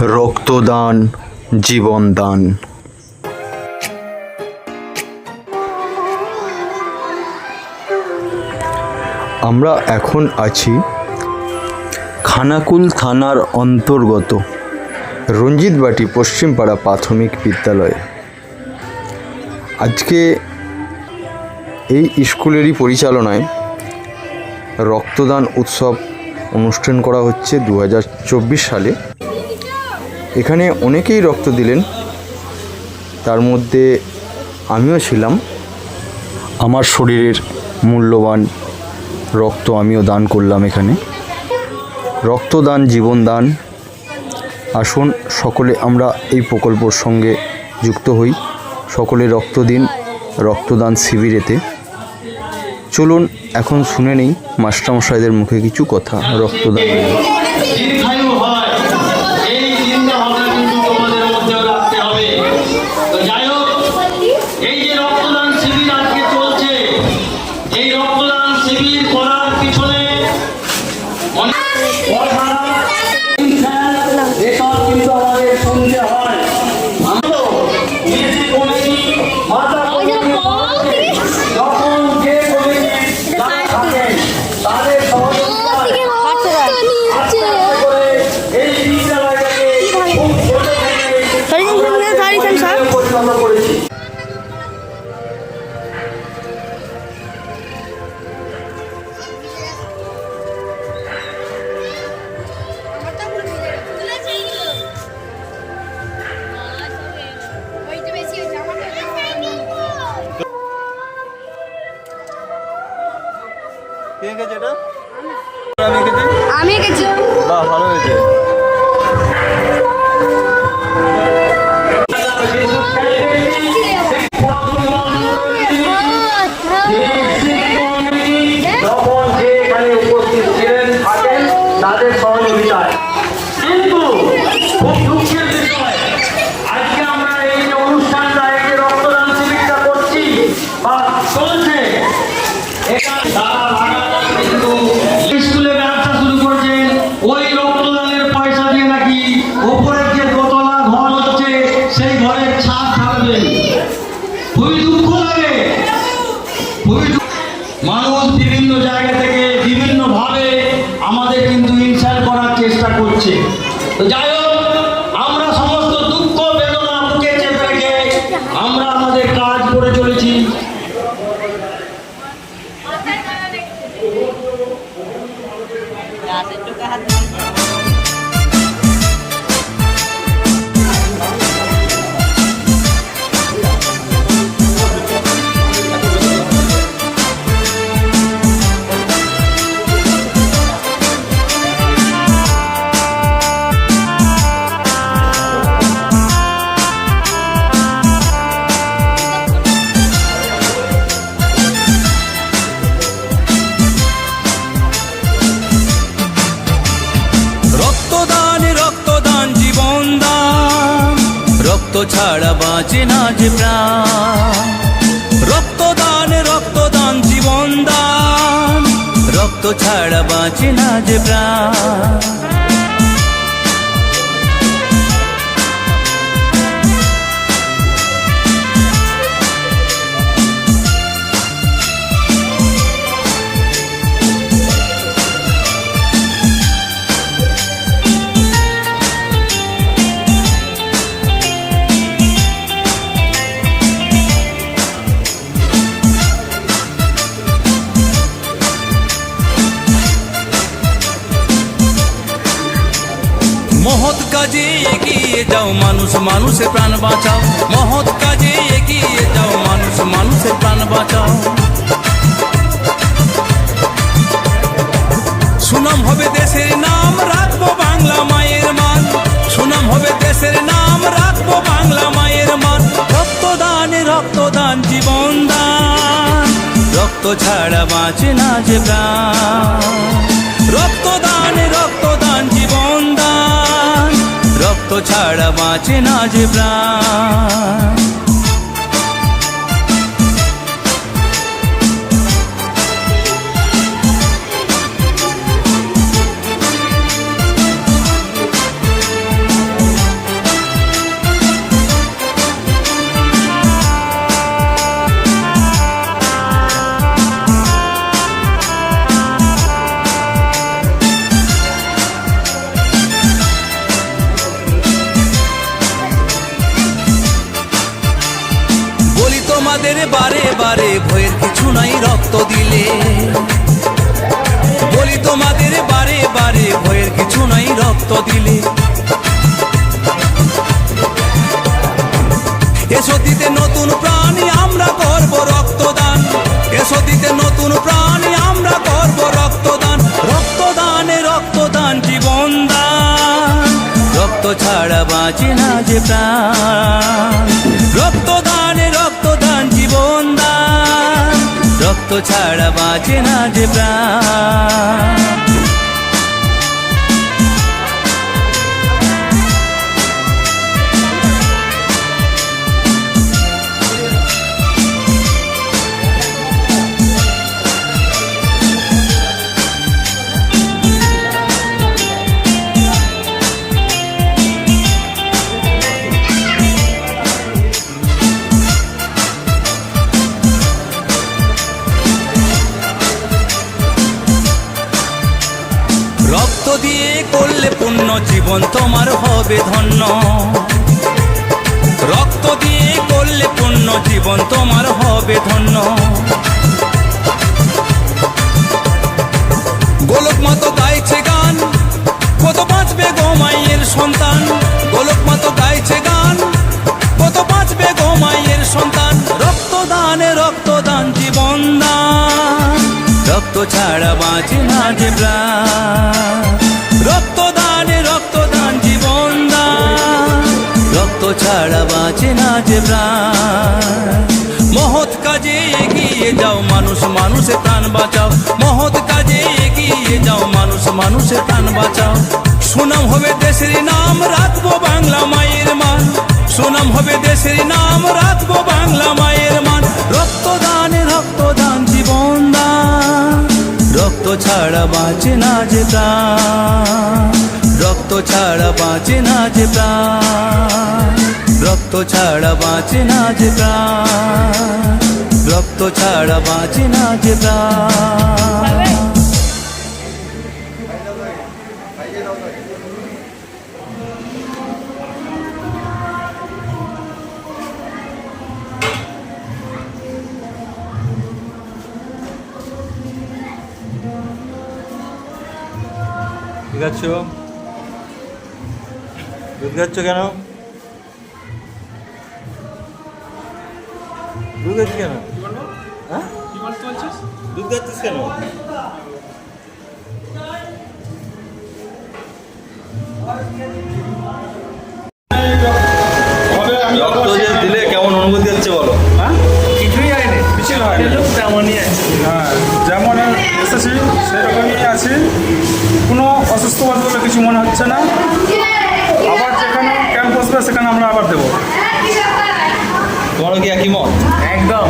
রক্তদান, জীবনদান। আমরা এখন আছি খানাকুল থানার অন্তর্গত রঞ্জিতবাটি পশ্চিমপাড়া প্রাথমিক বিদ্যালয়ে। আজকে এই স্কুলেরই পরিচালনায় রক্তদান উৎসব অনুষ্ঠান করা হচ্ছে দু হাজার চব্বিশ সালে। এখানে অনেকেই রক্ত দিলেন। তার মধ্যে আমিও ছিলাম। আমার শরীরের মূল্যবান রক্ত আমিও দান করলাম এখানে। রক্তদান, জীবনদান। আসুন সকলে আমরা এই প্রকল্পর সঙ্গে যুক্ত হই। সকলে রক্ত দিন, রক্তদান শিবিরেতে। চলুন, এখন শুনে নেই মাস্টারমশাইদের মুখে কিছু কথা, রক্তদান। রক্তদান শিবির আজকে সহযোগিতায় কিন্তু ছাড়া বাঁচে না যে প্রাণ। রক্তদান রক্তদান জীবন দান রক্ত ছাড়া বাঁচে না যে প্রাণ। কাজে এগিয়ে যাও, মানুষ মানুষে প্রাণ বাঁচাও। মহৎ কাজে এগিয়ে যাও, মানুষ মানুষে প্রাণ বাঁচাও। সুনাম হবে দেশের নাম, রাখব বাংলা মায়ের মান। সুনাম হবে দেশের নাম, রাখব বাংলা মায়ের মান। রক্তদান রক্তদান, জীবন দান। রক্ত ছাড়া বাঁচে না যে প্রাণ। রক্তদান রক্তদান দান রক্ত ছাড়া বাঁচে না যে প্রাণ বারে বারে, ভয়ের কিছু নাই রক্ত দিলে। বলি তোমাদের বারে বারে, ভয়ের কিছু নাই রক্ত দিলে। এসো দিতে নতুন প্রাণী, আমরা করব রক্তদান। এসো দিতে নতুন প্রাণী, আমরা করব রক্তদান। রক্তদানে রক্তদান জীবন দান। রক্ত ছাড়া বাঁচে না যে প্রাণ। রক্তদানে রক্ত ছাড়া বাঁচে না যে প্রাণ দিয়ে করলে পুণ্য জীবন তোমার হবে ধন্য। রক্ত দিয়ে করলে পুণ্য জীবন তোমার হবে ধন্য। গোলক মতো গাইছে গান, কত বাঁচবে গো সন্তান। গোলক মতো গাইছে গান, কত বাঁচবে গো মায়ের সন্তান। রক্তদানে, রক্তদান জীবন দান রক্ত ছাড়া বাঁচে না যে প্রাণ। ছাড়া বাঁচে না যে মহৎ কাজে এগিয়ে যাও মানুষ, মানুষের প্রাণ বাঁচাও। মহৎ কাজে এগিয়ে যাও মানুষ, মানুষের প্রাণ বাঁচাও। সুনাম হবে দেশের নাম, রাখব বাংলা মায়ের মান। সুনাম হবে দেশের নাম, রাখব বাংলা মায়ের মান। রক্তদানে, রক্তদান, জীবন দান। রক্ত ছাড়া বাঁচে না যে প্রাণ। রক্ত ছাড়া বাঁচে না যে প্রাণ। রক্ত ছাড়া বাঁচে না যে রক্ত ছাড়া বাঁচে না যে ঠিক দুধ খাচ্ছ কেন? দুধ খাচ্ছিস কেন? হ্যাঁ? দুধ খাচ্ছিস কেন? রক্ত যে দিলে কেমন অনুভূতি হচ্ছে বলো? কিছুই হয়নি। কিছুই হয়নি? তেমনই আছে। হ্যাঁ যেমন এসেছি সেরকমই আছি। কোনো অসুস্থ বলে কিছু মনে হচ্ছে না। আবার যেখানে ক্যাম্প বসবে সেখানে আমরা আবার দেবো। তোমারও কি একই মত? একদম।